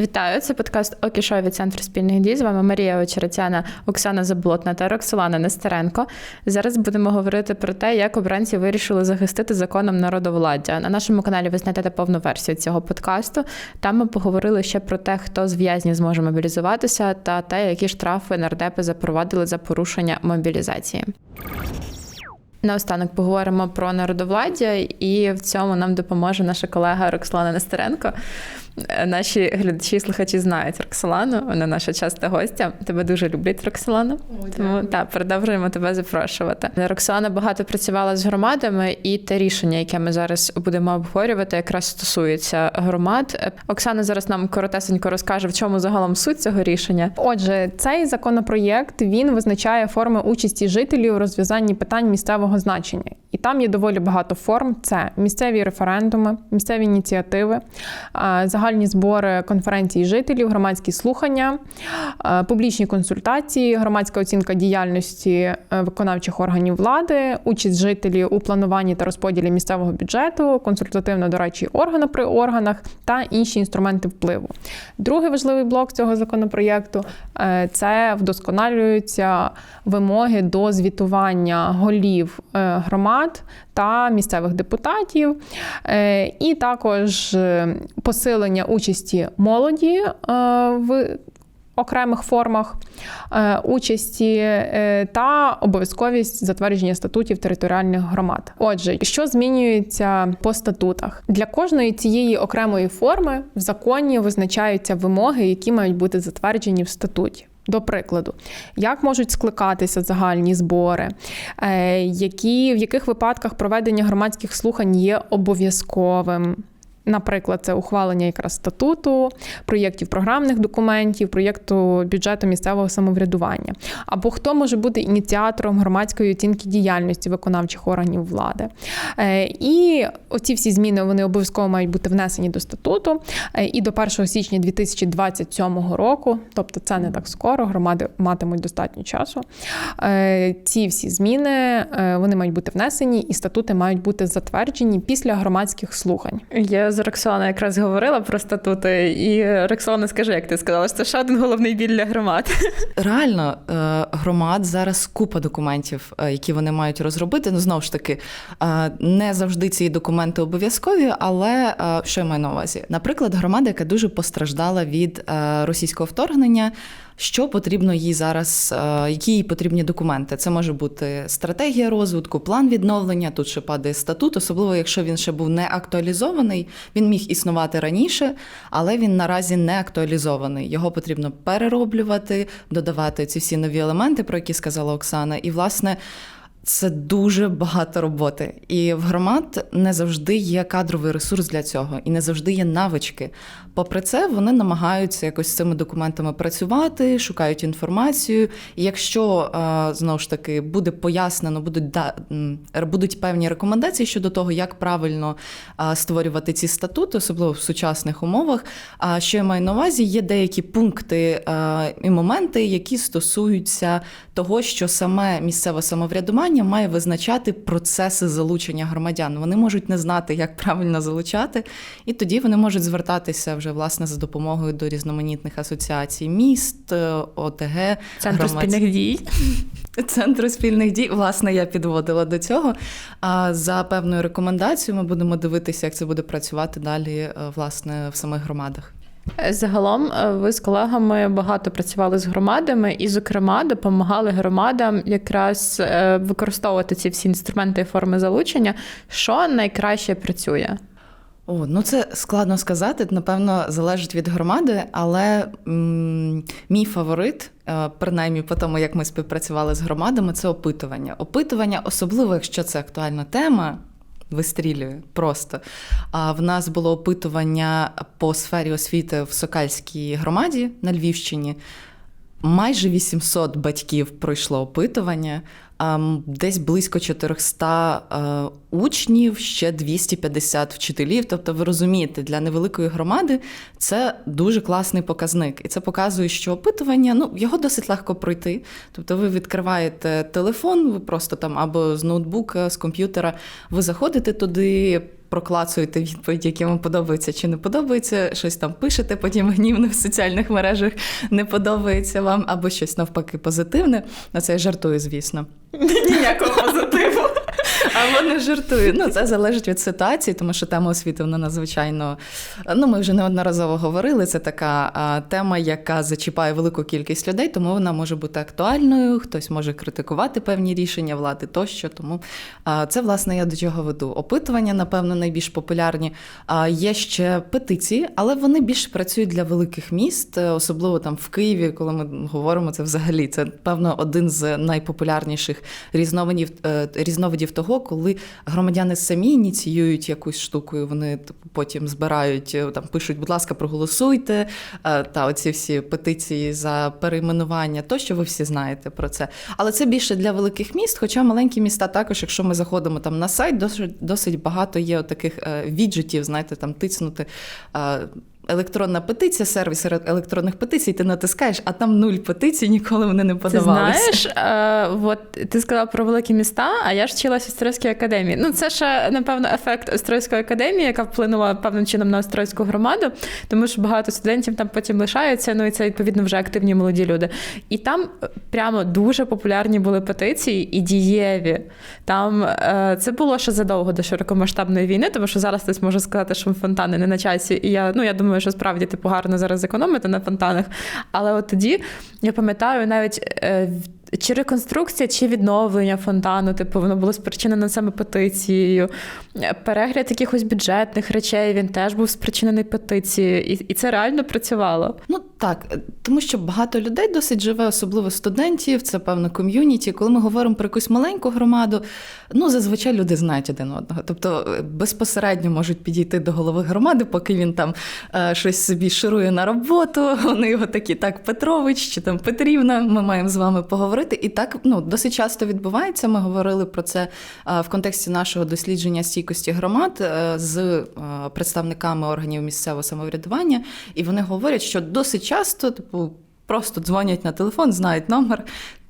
Вітаю, це подкаст Окішо від Центру спільних дій. З вами Марія Очеретяна, Оксана Заблотна та Роксолана Нестеренко. Зараз будемо говорити про те, як обранці вирішили захистити законом народовладдя. На нашому каналі ви знайдете повну версію цього подкасту. Там ми поговорили ще про те, хто з в'язнів зможе мобілізуватися, та те, які штрафи нардепи запровадили за порушення мобілізації. Наостанок поговоримо про народовладдя, і в цьому нам допоможе наша колега Роксолана Нестеренко. Наші глядачі і слухачі знають Роксолану, вона наша часта гостя. Тебе дуже люблять, Роксолана. Тому так, продовжуємо тебе запрошувати. Роксолана багато працювала з громадами, і те рішення, яке ми зараз будемо обговорювати, якраз стосується громад. Оксана зараз нам коротесенько розкаже, в чому загалом суть цього рішення. Отже, цей законопроєкт він визначає форми участі жителів у розв'язанні питань місцевого значення, там є доволі багато форм: це місцеві референдуми, місцеві ініціативи, загальні збори конференції жителів, громадські слухання, публічні консультації, громадська оцінка діяльності е, виконавчих органів влади, участь жителів у плануванні та розподілі місцевого бюджету, консультативно-дорадчі органи при органах та інші інструменти впливу. Другий важливий блок цього законопроєкту е, це вдосконалюються вимоги до звітування голів е, громад та місцевих депутатів, і також посилення участі молоді е, в окремих формах е, участі е, та обов'язковість затвердження статутів територіальних громад. Отже, що змінюється по статутах для кожної цієї окремої форми в законі визначаються вимоги, які мають бути затверджені в статуті. До прикладу, як можуть скликатися загальні збори, які в яких випадках проведення громадських слухань є обов'язковим. Наприклад, це ухвалення якраз статуту, проєктів програмних документів, проєкту бюджету місцевого самоврядування. Або хто може бути ініціатором громадської оцінки діяльності виконавчих органів влади. Е, і оці всі зміни вони обов'язково мають бути внесені до статуту. Е, і до 1 січня 2027 року, тобто це не так скоро, громади матимуть достатньо часу. Е, ці всі зміни вони мають бути внесені, і статути мають бути затверджені після громадських слухань. Я з Роксолана якраз говорила про статути, і Роксолана, скажи, як ти сказала, що це ще один головний біль для громад. Реально, е, громад зараз купа документів, е, які вони мають розробити. Ну знову ж таки, е, не завжди ці документи обов'язкові, але що я маю на увазі? Наприклад, громада, яка дуже постраждала від російського вторгнення що потрібно їй зараз, е, які їй потрібні документи. Це може бути стратегія розвитку, план відновлення. Тут ще падає статут, особливо якщо він ще був не актуалізований. Він міг існувати раніше, але він наразі не актуалізований. Його потрібно перероблювати, додавати ці всі нові елементи, про які сказала Оксана. І, власне. Це дуже багато роботи, і в громад не завжди є кадровий ресурс для цього, і не завжди є навички. Попри це, вони намагаються якось з цими документами працювати, шукають інформацію. І якщо знову ж таки буде пояснено, будуть да будуть певні рекомендації щодо того, як правильно створювати ці статути, особливо в сучасних умовах. А що я маю на увазі, є деякі пункти і моменти, які стосуються того, що саме місцеве самоврядування має визначати процеси залучення громадян. Вони можуть не знати, як правильно залучати, і тоді вони можуть звертатися вже власне за допомогою до різноманітних асоціацій міст, е, ОТГ, Центру спільних дій. Центру спільних дій. Власне, я підводила до цього. А за певною рекомендацією ми будемо дивитися, як це буде працювати далі, е, власне, в самих громадах. Загалом, е, ви з колегами багато працювали з громадами і, зокрема, допомагали громадам якраз використовувати ці всі інструменти і форми залучення, що найкраще працює. О, ну це складно сказати. Напевно, залежить від громади, але м- мій фаворит, е, принаймні по тому, як ми співпрацювали з громадами, це опитування. Опитування, особливо якщо це актуальна тема. Вистрілює просто. А в нас було опитування по сфері освіти в Сокальській громаді на Львівщині. Майже 800 батьків пройшло опитування, десь близько 400 е, учнів, ще 250 вчителів. Тобто, ви розумієте, для невеликої громади це дуже класний показник. І це показує, що опитування ну, його досить легко пройти. Тобто, ви відкриваєте телефон, ви просто там або з ноутбука, з комп'ютера, ви заходите туди проклацуєте відповідь, які вам подобаються чи не подобаються, щось там пишете, потім гнівно в соціальних мережах не подобається вам, або щось навпаки позитивне. На це я жартую, звісно. Ніякого. Або не жартую. Ну, це залежить від ситуації, тому що тема освіти вона надзвичайно. Ну, ми вже неодноразово говорили. Це така а, тема, яка зачіпає велику кількість людей, тому вона може бути актуальною. Хтось може критикувати певні рішення влади тощо. Тому а, це власне я до чого веду. Опитування, напевно, найбільш популярні. А є ще петиції, але вони більше працюють для великих міст, е, особливо там в Києві, коли ми говоримо це взагалі. Це певно один з найпопулярніших різновидів е, різновидів того, коли громадяни самі ініціюють якусь штуку, і вони потім збирають е, там, пишуть, будь ласка, проголосуйте. е, Та оці всі петиції за перейменування, то що ви всі знаєте про це. Але це більше для великих міст. Хоча маленькі міста також, якщо ми заходимо там на сайт, досить досить багато є таких віджитів, знаєте, там тицнути. Електронна петиція, сервіс електронних петицій, ти натискаєш, а там нуль петицій, ніколи вони не Ти знаєш, е, от ти сказала про великі міста, а я ж вчилася в Острозькій академії. Ну, це ще, напевно, ефект Острозької академії, яка вплинула певним чином на Острозьку громаду, тому що багато студентів там потім лишаються, ну і це відповідно вже активні молоді люди. І там прямо дуже популярні були петиції і дієві. Там е, це було ще задовго до широкомасштабної війни, тому що зараз хтось може сказати, що фонтани не на часі. І я, ну, я думаю, що справді типу гарно зараз економити на фонтанах. Але от тоді я пам'ятаю навіть. Е, чи реконструкція, чи відновлення фонтану, типу, воно було спричинено саме петицією. Перегляд якихось бюджетних речей він теж був спричинений петицією, і і це реально працювало. Ну так, тому що багато людей досить живе, особливо студентів, це певно ком'юніті. Коли ми говоримо про якусь маленьку громаду, ну зазвичай люди знають один одного. Тобто безпосередньо можуть підійти до голови громади, поки він там е, щось собі ширує на роботу. Вони його такі, так, Петрович чи там Петрівна, ми маємо з вами поговорити. І так ну, досить часто відбувається. Ми говорили про це е, в контексті нашого дослідження стійкості громад е, з е, представниками органів місцевого самоврядування, і вони говорять, що досить часто, типу, просто дзвонять на телефон, знають номер,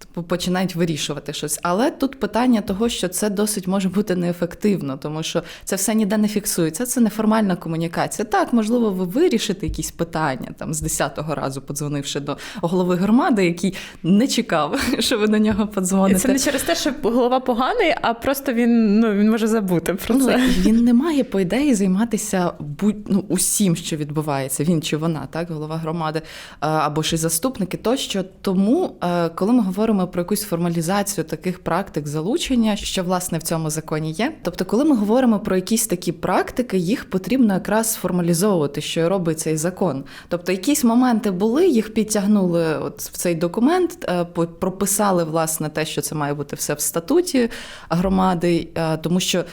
починають вирішувати щось. Але тут питання того, що це досить може бути неефективно, тому що це все ніде не фіксується. Це неформальна комунікація. Так, можливо, ви вирішите якісь питання там з 10-го разу, подзвонивши до голови громади, який не чекав, що ви до нього подзвоните. Це не через те, що голова поганий, а просто він ну він може забути про ну, це. Він не має по ідеї займатися будь ну, усім, що відбувається. Він чи вона, так, голова громади або ж і заступники, тощо. Тому, коли ми говоримо про якусь формалізацію таких практик залучення, що власне в цьому законі є. Тобто, коли ми говоримо про якісь такі практики, їх потрібно якраз формалізовувати, що робить цей закон. Тобто, якісь моменти були, їх підтягнули от в цей документ, е, прописали власне те, що це має бути все в статуті громади, е, тому що.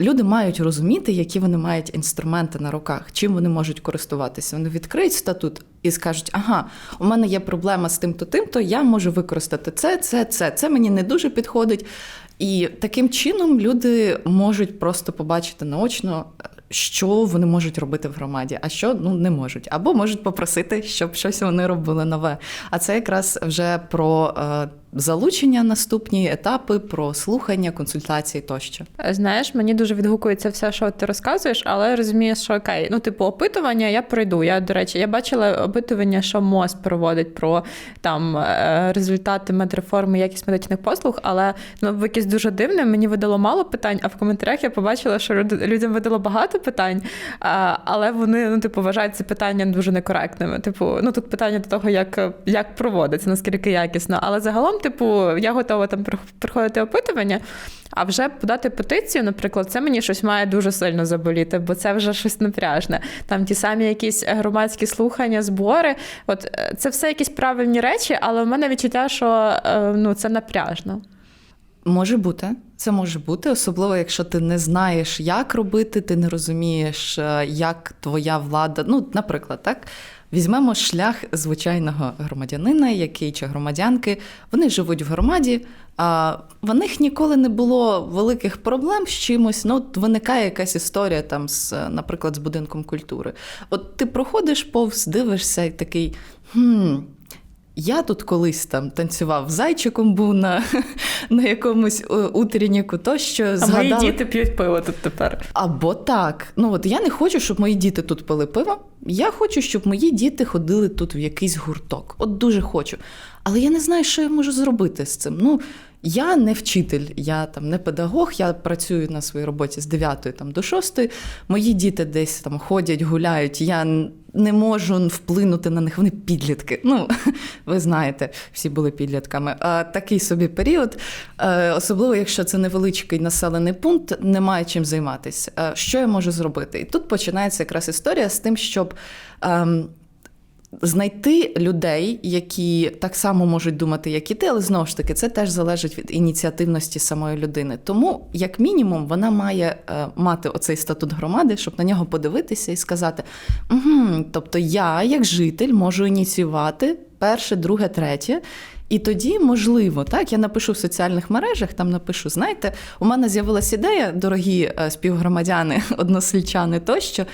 Люди мають розуміти, які вони мають інструменти на руках, чим вони можуть користуватися. Вони відкриють статут і скажуть: ага, у мене є проблема з тим-то, тим-то, я можу використати це, це, це. Це мені не дуже підходить. І таким чином люди можуть просто побачити наочно, що вони можуть робити в громаді, а що ну не можуть, або можуть попросити, щоб щось вони робили нове. А це якраз вже про. Е, залучення наступні етапи про слухання, консультації тощо. Знаєш, мені дуже відгукується все, що ти розказуєш, але розумієш, що окей, ну типу опитування я пройду. Я до речі, я бачила опитування, що МОЗ проводить про там е, результати медреформи, якість медичних послуг, але ну якесь дуже дивне. Мені видало мало питань, а в коментарях я побачила, що людям видало багато питань, але вони ну типу вважають ці питання дуже некоректними. Типу, ну тут питання до того, як, як проводиться, наскільки якісно, але загалом типу, я готова там проходити опитування, а вже подати петицію, наприклад, це мені щось має дуже сильно заболіти, бо це вже щось напряжне. Там ті самі якісь громадські слухання, збори. От е, це все якісь правильні речі, але в мене відчуття, що е, ну, це напряжно. Може бути, це може бути, особливо, якщо ти не знаєш, як робити, ти не розумієш, е, як твоя влада. Ну, наприклад, так. Візьмемо шлях звичайного громадянина, який чи громадянки, вони живуть в громаді, а в них ніколи не було великих проблем з чимось. Ну, от виникає якась історія там, з, наприклад, з будинком культури. От ти проходиш повз, дивишся і такий. хм, Я тут колись там танцював зайчиком, був на, на якомусь е, утренніку, тощо А згадали. мої діти п'ють пиво тут тепер. Або так. Ну от я не хочу, щоб мої діти тут пили пиво. Я хочу, щоб мої діти ходили тут в якийсь гурток. От дуже хочу. Але я не знаю, що я можу зробити з цим. Ну, я не вчитель, я там не педагог, я працюю на своїй роботі з 9 там, до 6. Мої діти десь там ходять, гуляють. Я не можу вплинути на них. Вони підлітки. Ну, ви знаєте, всі були підлітками. А, такий собі період, е, особливо якщо це невеличкий населений пункт, немає чим займатися. Е, Що я можу зробити? І тут починається якраз історія з тим, щоб. Знайти людей, які так само можуть думати, як і ти, але знову ж таки, це теж залежить від ініціативності самої людини. Тому, як мінімум, вона має е, мати оцей статут громади, щоб на нього подивитися і сказати: угу, тобто я, як житель, можу ініціювати перше, друге, третє. І тоді, можливо, так, я напишу в соціальних мережах, там напишу: знаєте, у мене з'явилася ідея, дорогі е, співгромадяни, односельчани тощо.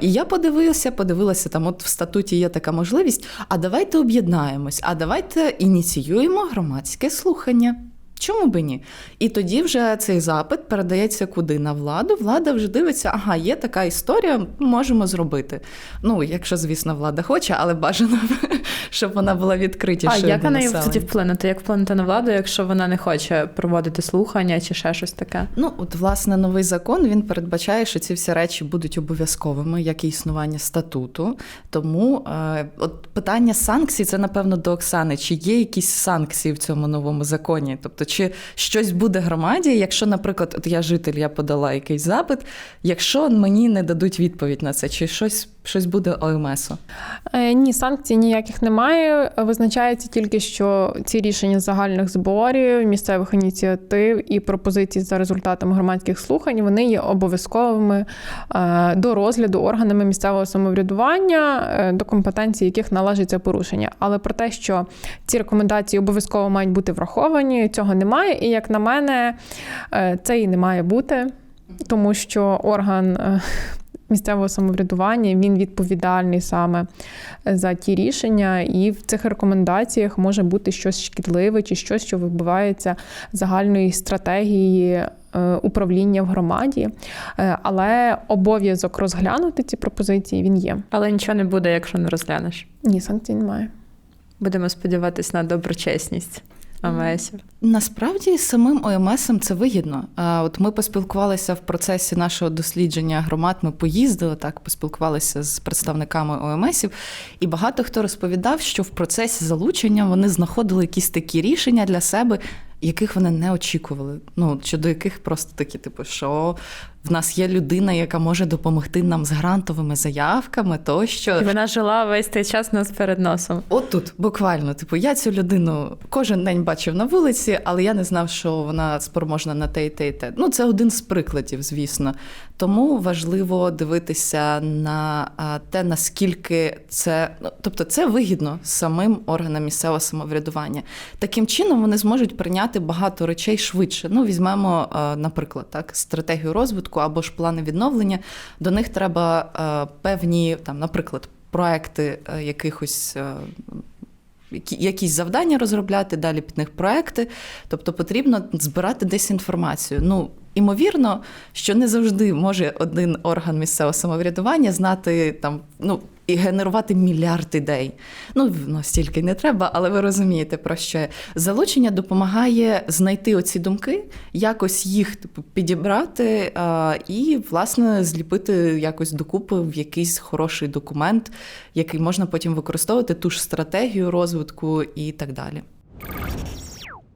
І я подивилася, подивилася, там, от в статуті є така можливість. А давайте об'єднаємось, а давайте ініціюємо громадське слухання. Чому би ні? І тоді вже цей запит передається куди на владу. Влада вже дивиться, ага, є така історія, можемо зробити. Ну, якщо, звісно, влада хоче, але бажано, щоб вона була А відкритішою. як для на тоді вплинути? Як вплинути на владу, якщо вона не хоче проводити слухання чи ще щось таке? Ну, от, власне, новий закон він передбачає, що ці всі речі будуть обов'язковими, як і існування статуту. Тому е, от питання санкцій це, напевно, до Оксани. Чи є якісь санкції в цьому новому законі? Тобто, чи щось буде громаді, якщо, наприклад, от я житель, я подала якийсь запит, якщо мені не дадуть відповідь на це, чи щось, щось буде ОМСу? Е, Ні, санкцій ніяких немає. Визначається тільки, що ці рішення загальних зборів, місцевих ініціатив і пропозицій за результатами громадських слухань вони є обов'язковими е, до розгляду органами місцевого самоврядування, е, до компетенції яких належить це порушення. Але про те, що ці рекомендації обов'язково мають бути враховані, цього немає. І як на мене, це і не має бути, тому що орган. Е, Місцевого самоврядування він відповідальний саме за ті рішення, і в цих рекомендаціях може бути щось шкідливе чи щось, що вибивається загальної стратегії е, управління в громаді. Е, Але обов'язок розглянути ці пропозиції він є. Але нічого не буде, якщо не розглянеш. Ні, санкцій немає. Будемо сподіватися на доброчесність АМСів. Насправді самим ОМСам це вигідно. От ми поспілкувалися в процесі нашого дослідження громад. Ми поїздили так, поспілкувалися з представниками ОМСів, і багато хто розповідав, що в процесі залучення вони знаходили якісь такі рішення для себе. Яких вони не очікували, ну щодо яких просто такі, типу, що в нас є людина, яка може допомогти нам з грантовими заявками, тощо І вона жила весь цей час нас перед носом. От тут буквально, типу, я цю людину кожен день бачив на вулиці, але я не знав, що вона спроможна на те і те і те. Ну, це один з прикладів, звісно. Тому важливо дивитися на те, наскільки це, ну, тобто, це вигідно самим органам місцевого самоврядування. Таким чином вони зможуть прийняти багато речей швидше. Ну, візьмемо, наприклад, так, стратегію розвитку або ж плани відновлення. До них треба певні, там, наприклад, проекти е, якихось. е, Якісь завдання розробляти, далі під них проекти. Тобто потрібно збирати десь інформацію. Ну, імовірно, що не завжди може один орган місцевого самоврядування знати там, ну, і генерувати мільярд ідей. Ну, ну стільки не треба, але ви розумієте про що. Залучення допомагає знайти оці думки, якось їх типу, підібрати а, і, власне, зліпити якось докупи в якийсь хороший документ, який можна потім використовувати ту ж стратегію розвитку і так далі.